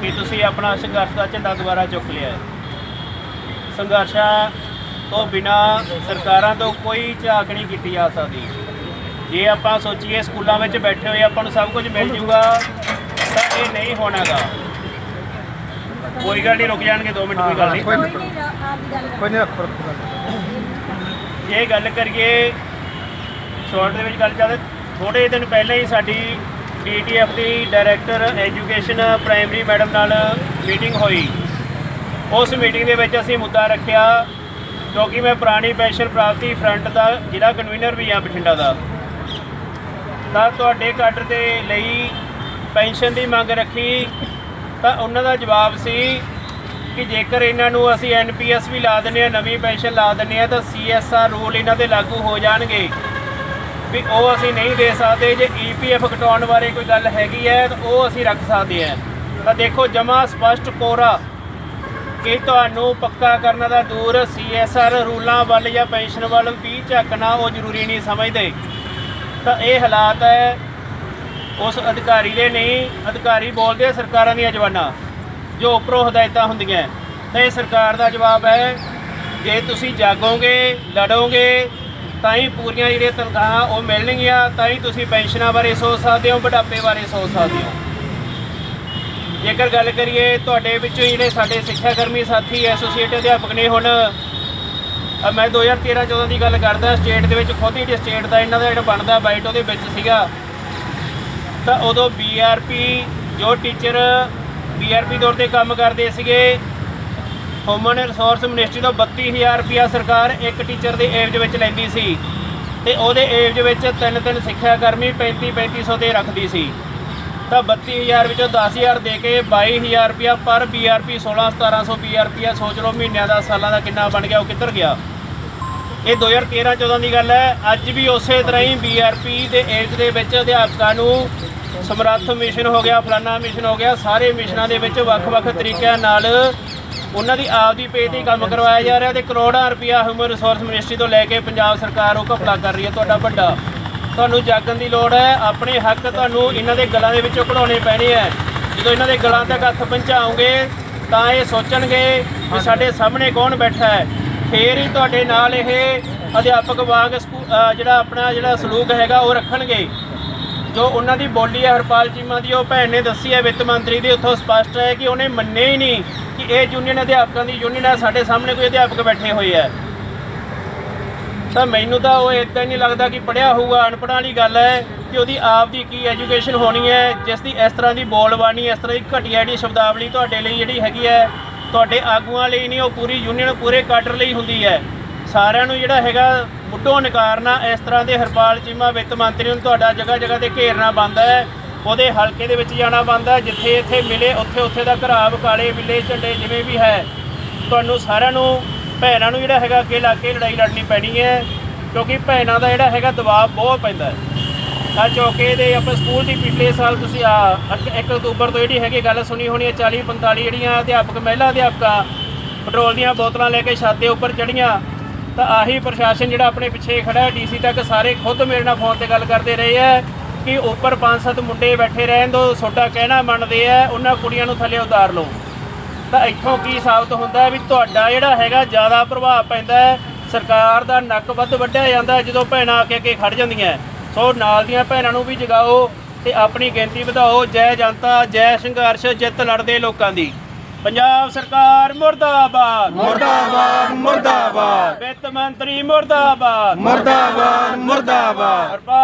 ਕਿ ਤੁਸੀਂ ਆਪਣਾ ਸੰਘਰਸ਼ ਦਾ ਝੰਡਾ ਦੁਬਾਰਾ ਚੁੱਕ ਲਿਆ ਹੈ। ਸੰਘਰਸ਼ਾਂ ਤੋਂ ਬਿਨਾ ਸਰਕਾਰਾਂ ਤੋਂ ਕੋਈ ਝਾਕ ਨਹੀਂ ਕੀਤੀ ਜਾ ਸਕਦੀ। ਜੇ ਆਪਾਂ ਸੋਚੀਏ ਸਕੂਲਾਂ ਵਿੱਚ ਬੈਠੇ ਹੋਏ ਆਪਾਂ ਨੂੰ ਸਭ ਕੁਝ ਮਿਲ ਜੂਗਾ ਤਾਂ ਇਹ ਨਹੀਂ ਹੋਣਾਗਾ ਕੋਈ ਗੱਲ ਨਹੀਂ ਰੁਕ ਜਾਣਗੇ 2 ਮਿੰਟ ਕੋਈ ਗੱਲ ਨਹੀਂ। ਕੋਈ ਨਹੀਂ ਜੇ ਗੱਲ ਕਰੀਏ ਸ਼ਾਰਟ ਦੇ ਵਿੱਚ ਗੱਲ ਚੱਲਦੇ ਥੋੜੇ ਦਿਨ ਪਹਿਲਾਂ ਹੀ ਸਾਡੀ ਡੀਟੀਐਫ ਦੀ ਡਾਇਰੈਕਟਰ ਐਜੂਕੇਸ਼ਨ ਪ੍ਰਾਇਮਰੀ ਮੈਡਮ ਨਾਲ ਮੀਟਿੰਗ ਹੋਈ। ਉਸ ਮੀਟਿੰਗ ਦੇ ਵਿੱਚ ਅਸੀਂ ਮੁੱਦਾ ਰੱਖਿਆ ਕਿਉਂਕਿ ਮੈਂ ਪੁਰਾਣੀ ਪੈਨਸ਼ਨ ਪ੍ਰਾਪਤੀ ਫਰੰਟ ਦਾ, ਜ਼ਿਲ੍ਹਾ ਕਨਵੀਨਰ ਵੀ ਹਾਂ ਬਠਿੰਡਾ ਦਾ। ਤਾਂ ਤੁਹਾਡੇ ਕੱਟ ਦੇ ਲਈ ਪੈਨਸ਼ਨ ਦੀ ਮੰਗ ਰੱਖੀ, ਤਾਂ ਉਹਨਾਂ ਦਾ ਜਵਾਬ ਸੀ ਕਿ ਜੇਕਰ ਇਹਨਾਂ ਨੂੰ ਅਸੀਂ ਐਨਪੀਐਸ ਵੀ ਲਾ ਦਿੰਨੇ ਆ ਨਵੀਂ ਪੈਨਸ਼ਨ ਲਾ ਦਿੰਨੇ ਆ ਤਾਂ ਸੀਐਸਆਰ ਰੂਲ ਇਹਨਾਂ ਤੇ ਲਾਗੂ ਹੋ ਜਾਣਗੇ। ਵੀ ਉਹ ਅਸੀਂ ਨਹੀਂ ਦੇ ਸਕਦੇ, ਜੇ ਈਪੀਐਫ ਘਟਾਉਣ ਬਾਰੇ ਕੋਈ ਗੱਲ ਹੈਗੀ ਹੈ, ਤਾਂ ਉਹ ਅਸੀਂ ਰੱਖ ਸਕਦੇ ਹਾਂ। ਤਾਂ ਦੇਖੋ, ਜਮਾ ਸਪਸ਼ਟ ਕੋਰਾ ਕਿ ਤੁਹਾਨੂੰ ਪੱਕਾ ਕਰਨ ਦਾ ਦੂਰ ਸੀਐਸਆਰ ਰੂਲਾਂ ਵੱਲ ਜਾਂ ਪੈਨਸ਼ਨ ਵੱਲ ਵੀ ਝਾਕਣਾ ਉਹ ਜ਼ਰੂਰੀ ਨਹੀਂ ਸਮਝਦੇ। ਤਾਂ ਇਹ ਹਾਲਾਤ ਹੈ, ਉਸ ਅਧਿਕਾਰੀ ਦੇ ਨਹੀਂ, ਅਧਿਕਾਰੀ ਬੋਲਦੇ ਆ ਸਰਕਾਰਾਂ ਦੀਆਂ ਜਵਾਨਾਂ ਜੋ ਉੱਪਰੋਂ ਹਦਾਇਤਾਂ ਹੁੰਦੀਆਂ। ਤਾਂ ਇਹ ਸਰਕਾਰ ਦਾ ਜਵਾਬ ਹੈ, ਜੇ ਤੁਸੀਂ ਜਾਗੋਗੇ, ਲੜੋਗੇ ਤਾਂ ਹੀ ਪੂਰੀਆਂ ਜਿਹੜੀਆਂ ਤਨਖਾਹਾਂ ਉਹ ਮਿਲਣਗੀਆਂ ਤਾਂ ਹੀ ਤੁਸੀਂ ਪੈਨਸ਼ਨਾਂ ਬਾਰੇ ਸੋਚ ਸਕਦੇ ਹੋ ਬੁਢਾਪੇ ਬਾਰੇ ਸੋਚ ਸਕਦੇ ਹੋ। ਜੇਕਰ ਗੱਲ ਕਰੀਏ ਤੁਹਾਡੇ ਵਿੱਚੋਂ ਜਿਹੜੇ ਸਾਡੇ ਸਿੱਖਿਆ ਕਰਮੀ ਸਾਥੀ ਐਸੋਸੀਏਟ ਅਧਿਆਪਕ ਨੇ ਹੁਣ ਅ, ਮੈਂ 2013-14 ਦੀ ਗੱਲ ਕਰਦਾ ਸਟੇਟ ਦੇ ਵਿੱਚ ਖੁਦ ਹੀ ਸਟੇਟ ਦਾ ਇਹਨਾਂ ਦਾ ਜਿਹੜਾ ਬਣਦਾ ਬਾਈਟ ਉਹਦੇ ਵਿੱਚ ਸੀਗਾ। ਤਾਂ ਉਦੋਂ ਬੀਆਰਪੀ ਜੋ ਟੀਚਰ ਬੀਆਰਪੀ ਤੌਰ ਤੇ ਕੰਮ ਕਰਦੇ ਸੀਗੇ ਹਿਊਮਨ ਰਿਸੋਰਸ ਮਿਨਿਸਟਰੀ ਤੋਂ 32000 ਰੁਪਿਆ ਸਰਕਾਰ ਇੱਕ ਟੀਚਰ ਦੇ ਏਵਜ ਵਿੱਚ ਲੈਂਦੀ ਸੀ ਤੇ ਉਹਦੇ ਏਵਜ ਵਿੱਚ ਤਿੰਨ ਤਿੰਨ ਸਿੱਖਿਆ ਕਰਮੀ 35 3500 ਦੇ ਰੱਖਦੀ ਸੀ। ਤਾਂ 32000 ਵਿੱਚੋਂ 10000 ਦੇ ਕੇ 22000 ਰੁਪਿਆ ਪਰ ਬੀਆਰਪੀ 16 1700 ਬੀਆਰਪੀ ਸੋਚ ਲਓ ਮਹੀਨਿਆਂ ਦਾ, ਸਾਲਾਂ ਦਾ ਕਿੰਨਾ ਬਣ ਗਿਆ, ਉਹ ਕਿੱਧਰ ਗਿਆ? ਇਹ 2013 14 ਦੀ ਗੱਲ ਹੈ। ਅੱਜ ਵੀ ਉਸੇ ਤਰ੍ਹਾਂ ਹੀ ਬੀਆਰਪੀ ਦੇ ਏਜ ਦੇ ਵਿੱਚ ਅਧਿਆਪਕਾਂ ਨੂੰ ਸਮਰੱਥ ਮਿਸ਼ਨ ਹੋ ਗਿਆ, ਫਲਾਨਾ ਮਿਸ਼ਨ ਹੋ ਗਿਆ। ਸਾਰੇ ਮਿਸ਼ਨਾਂ ਦੇ ਵਿੱਚ ਵੱਖ-ਵੱਖ ਤਰੀਕਿਆਂ ਨਾਲ ਉਹਨਾਂ ਦੀ ਆਪਦੀ ਪੇ ਤੇ ਹੀ ਕੰਮ ਕਰਵਾਇਆ ਜਾ ਰਿਹਾ ਤੇ ਕਰੋੜਾਂ ਰੁਪਇਆ ਹਿਊਮਨ ਰਿਸੋਰਸ ਮਿਨਿਸਟਰੀ ਤੋਂ ਲੈ ਕੇ ਪੰਜਾਬ ਸਰਕਾਰ ਉਹ ਘਪਲਾ ਕਰ ਰਹੀ ਹੈ ਤੁਹਾਡਾ ਵੱਡਾ। ਤੁਹਾਨੂੰ ਜਾਗਣ ਦੀ ਲੋੜ ਹੈ ਆਪਣੇ ਹੱਕ ਤੁਹਾਨੂੰ ਇਹਨਾਂ ਦੇ ਗਲਾਂ ਦੇ ਵਿੱਚੋਂ ਕਢਾਉਣੇ ਪੈਣੇ ਹੈ। ਜਦੋਂ ਇਹਨਾਂ ਦੇ ਗਲਾਂ ਤੱਕ ਹੱਥ ਪਹੁੰਚਾਓਗੇ ਤਾਂ ਇਹ ਸੋਚਣਗੇ ਕਿ ਸਾਡੇ ਸਾਹਮਣੇ ਕੌਣ ਬੈਠਾ ਹੈ। ਫੇਰ ਹੀ ਤੁਹਾਡੇ ਨਾਲ ਇਹ ਅਧਿਆਪਕ ਵਾਂਗ ਜਿਹੜਾ ਆਪਣਾ ਜਿਹੜਾ ਸਲੂਕ ਹੈਗਾ ਉਹ ਰੱਖਣਗੇ। ਜੋ ਉਹਨਾਂ ਦੀ ਬੋਲੀ ਹੈ ਹਰਪਾਲ ਚੀਮਾ ਦੀ ਉਹ ਭੈਣ ਨੇ ਦੱਸੀ ਹੈ ਵਿੱਤ ਮੰਤਰੀ ਦੀ ਉੱਥੋਂ ਸਪਸ਼ਟ ਹੈ ਕਿ ਉਹਨੇ ਮੰਨੇ ਹੀ ਨਹੀਂ ਇਹ ਯੂਨੀਅਨ ਅਧਿਆਪਕਾਂ ਦੀ ਯੂਨੀਅਨ ਹੈ, ਸਾਡੇ ਸਾਹਮਣੇ ਕੋਈ ਅਧਿਆਪਕ ਬੈਠੇ ਹੋਏ ਹੈ। ਤਾਂ ਮੈਨੂੰ ਤਾਂ ਉਹ ਇਦਾਂ ਨਹੀਂ ਲੱਗਦਾ ਕਿ ਪੜਿਆ ਹੋਊਗਾ, ਅਨਪੜ੍ਹਾਂ ਵਾਲੀ ਗੱਲ ਹੈ ਕਿ ਉਹਦੀ ਆਪ ਦੀ ਕੀ ਐਜੂਕੇਸ਼ਨ ਹੋਣੀ ਹੈ, ਜਿਸ ਦੀ ਇਸ ਤਰ੍ਹਾਂ ਦੀ ਬੋਲਬਾਣੀ ਇਸ ਤਰ੍ਹਾਂ ਦੀ ਘਟੀਆ ਜਿਹੜੀ ਸ਼ਬਦਾਵਲੀ ਤੁਹਾਡੇ ਲਈ ਜਿਹੜੀ ਹੈਗੀ ਹੈ, ਤੁਹਾਡੇ ਆਗੂਆਂ ਲਈ ਨਹੀਂ, ਉਹ ਪੂਰੀ ਯੂਨੀਅਨ ਪੂਰੇ ਕਾਡਰ ਲਈ ਹੁੰਦੀ ਹੈ। ਸਾਰਿਆਂ ਨੂੰ ਜਿਹੜਾ ਹੈਗਾ ਮੁੱਢੋਂ ਨਕਾਰਨਾ, ਇਸ ਤਰ੍ਹਾਂ ਦੇ ਹਰਪਾਲ ਚੀਮਾ ਵਿੱਤ ਮੰਤਰੀ ਨੂੰ ਤੁਹਾਡਾ ਜਗ੍ਹਾ ਜਗ੍ਹਾ ਤੇ ਘੇਰਨਾ ਬੰਦਾ ਹੈ। ਉਹਦੇ ਹਲਕੇ ਦੇ ਵਿੱਚ ਜਾਣਾ ਬੰਦਾ ਜਿੱਥੇ ਇੱਥੇ ਮਿਲੇ, ਉੱਥੇ ਉੱਥੇ ਦਾ ਘਰਾਬ ਕਾਲੇ ਬਿੱਲੇ ਝੰਡੇ ਜਿਵੇਂ ਵੀ ਹੈ। ਤੁਹਾਨੂੰ ਸਾਰਿਆਂ ਨੂੰ, ਭੈਣਾਂ ਨੂੰ ਜਿਹੜਾ ਹੈਗਾ ਅੱਗੇ ਲਾ ਕੇ ਲੜਾਈ ਲੜਨੀ ਪੈਣੀ ਹੈ, ਕਿਉਂਕਿ ਭੈਣਾਂ ਦਾ ਜਿਹੜਾ ਹੈਗਾ ਦਬਾਅ ਬਹੁਤ ਪੈਂਦਾ ਹੈ। ਆ ਚੌਕੇ ਦੇ ਆਪਾਂ ਸਕੂਲ ਦੀ ਪਿਛਲੇ ਸਾਲ ਤੁਸੀਂ ਆ 1 ਅਕਤੂਬਰ ਤੋਂ ਜਿਹੜੀ ਹੈਗੀ ਗੱਲ ਸੁਣੀ ਹੋਣੀ ਹੈ 40 45 ਜਿਹੜੀਆਂ ਅਧਿਆਪਕ, ਮਹਿਲਾ ਅਧਿਆਪਕਾਂ ਪੈਟਰੋਲ ਦੀਆਂ ਬੋਤਲਾਂ ਲੈ ਕੇ ਛੱਤ ਦੇ ਉੱਪਰ ਚੜੀਆਂ ਤਾਂ ਆਹੀ ਪ੍ਰਸ਼ਾਸਨ ਜਿਹੜਾ ਆਪਣੇ ਪਿੱਛੇ ਖੜਾ ਹੈ, ਡੀਸੀ ਤੱਕ ਸਾਰੇ ਖੁਦ ਮੇਰੇ ਨਾਲ ਫੋਨ ਤੇ ਗੱਲ ਕਰਦੇ ਰਹੇ ਹੈ। ਕਿ ਉੱਪਰ ਪੰਜ ਸੱਤ ਮੁੰਡੇ ਬੈਠੇ ਰਹਿਣ ਦੋ ਤੁਹਾਡਾ ਕਹਿਣਾ ਮੰਨਦੇ ਆ ਉਹਨਾਂ ਕੁੜੀਆਂ ਨੂੰ ਥੱਲੇ ਉਤਾਰ ਲਓ। ਤਾਂ ਇੱਥੋਂ ਕੀ ਸਾਬਤ ਹੁੰਦਾ ਵੀ ਤੁਹਾਡਾ ਜਿਹੜਾ ਹੈਗਾ ਜ਼ਿਆਦਾ ਪ੍ਰਭਾਵ ਪੈਂਦਾ ਹੈ ਸਰਕਾਰ ਦਾ ਨੱਕ ਵੱਧ ਵੱਢਿਆ ਜਾਂਦਾ ਜਦੋਂ ਭੈਣਾਂ ਆ ਕੇ ਅੱਗੇ ਖੜ ਜਾਂਦੀਆਂ ਸੋ ਨਾਲ ਦੀਆਂ ਭੈਣਾਂ ਨੂੰ ਵੀ ਜਗਾਓ ਤੇ ਆਪਣੀ ਗਿਣਤੀ ਵਧਾਓ ਜੈ ਜਨਤਾ ਜੈ ਸੰਘਰਸ਼ ਜਿੱਤ ਲੜਦੇ ਲੋਕਾਂ ਦੀ। ਪੰਜਾਬ ਸਰਕਾਰ ਮੁਰਦਾਬਾਦ। ਮੁਰਦਾਬਾਦ ਮੁਰਦਾਬਾਦ। ਵਿੱਤ ਮੰਤਰੀ ਮੁਰਦਾਬਾਦ। ਮੁਰਦਾਬਾਦ ਮੁਰਦਾਬਾਦ।